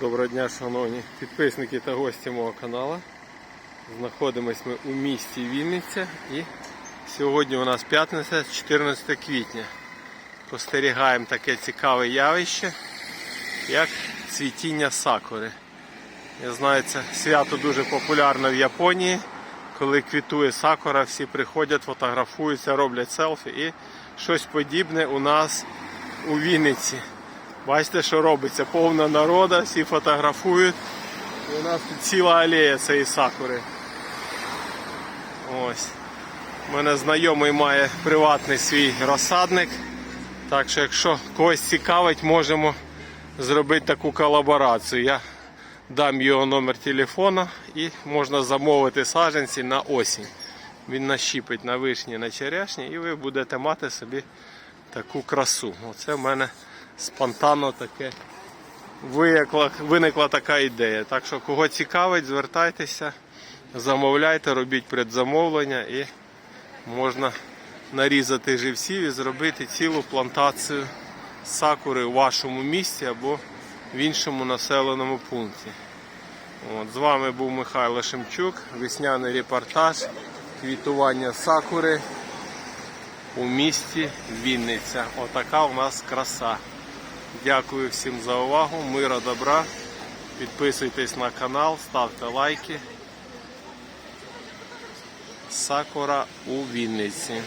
Доброго дня, шановні підписники та гості мого каналу. Знаходимось ми у місті Вінниця і сьогодні у нас п'ятниця, 14 квітня. Спостерігаємо таке цікаве явище, як цвітіння сакури. Я знаю, це свято дуже популярне в Японії. Коли квітує сакура, всі приходять, фотографуються, роблять селфі і щось подібне у нас у Вінниці. Бачите, що робиться? Повна народа, всі фотографують. І у нас тут ціла алея цієї сакури. Ось. У мене знайомий має приватний свій розсадник. Так що, якщо когось цікавить, можемо зробити таку колаборацію. Я дам його номер телефона і можна замовити саджанці на осінь. Він нащіпить на вишні, на черешні, і ви будете мати собі таку красу. Оце в мене спонтанно таке виникла, виникла така ідея. Так що кого цікавить, звертайтеся, замовляйте, робіть предзамовлення і можна нарізати живців і зробити цілу плантацію сакури у вашому місті або в іншому населеному пункті. От, з вами був Михайло Шемчук, весняний репортаж, квітування сакури у місті Вінниця. Отака у нас краса. Дякую всім за увагу, мира, добра. Підписуйтесь на канал, ставте лайки. Сакура у Вінниці.